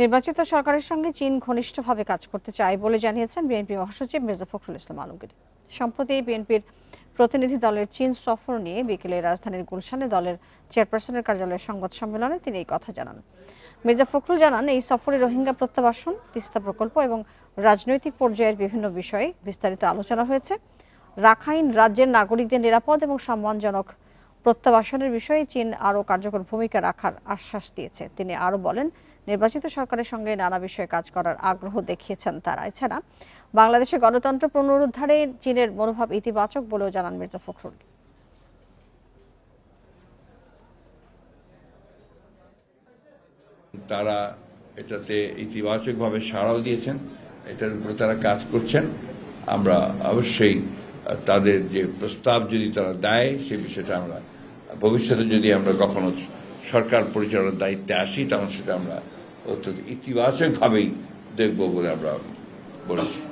নির্বাচিত সরকারের সঙ্গে চীন ঘনিষ্ঠভাবে কাজ করতে চায় বলে জানিয়েছেন বিএনপি মহাসচিব মির্জা ফখরুল ইসলাম আলমগীর। সম্প্রতি বিএনপির প্রতিনিধি দলের চীন সফর নিয়ে বিকেলে রাজধানীর গুলশানে দলের চেয়ারপারসনের কার্যালয়ের সংবাদ সম্মেলনে তিনি এই কথা জানান। মির্জা ফখরুল জানান, এই সফরে রোহিঙ্গা প্রত্যাবাসন, তিস্তা প্রকল্প এবং রাজনৈতিক পর্যায়ের বিভিন্ন বিষয়ে বিস্তারিত আলোচনা হয়েছে। রাখাইন রাজ্যের নাগরিকদের নিরাপদ এবং সম্মানজনক প্রত্যাবাসনের বিষয়ে চীন আরও কার্যকর ভূমিকা রাখার আশ্বাস দিয়েছে। তিনি আরও বলেন, নির্বাচিত সরকারের সঙ্গে নানা বিষয়ে কাজ করার আগ্রহ দেখিয়েছেন তারা। এছাড়া বাংলাদেশে গণতন্ত্র পুনরুদ্ধারে চীনের মনোভাব ইতিবাচক বলেও জানান মির্জা ফখরুল। তারা এটাতে ইতিবাচকভাবে সাড়াও দিয়েছেন, এটার উপরে তারা কাজ করছেন। আমরা অবশ্যই তাদের যে প্রস্তাব যদি তারা দেয়, সে বিষয়টা আমরা, ভবিষ্যতে যদি আমরা কখনো সরকার পরিচালনার দায়িত্বে আসি, তখন সেটা আমরা অত্যন্ত ইতিবাচকভাবেই দেখব বলে আমরা বলেছি।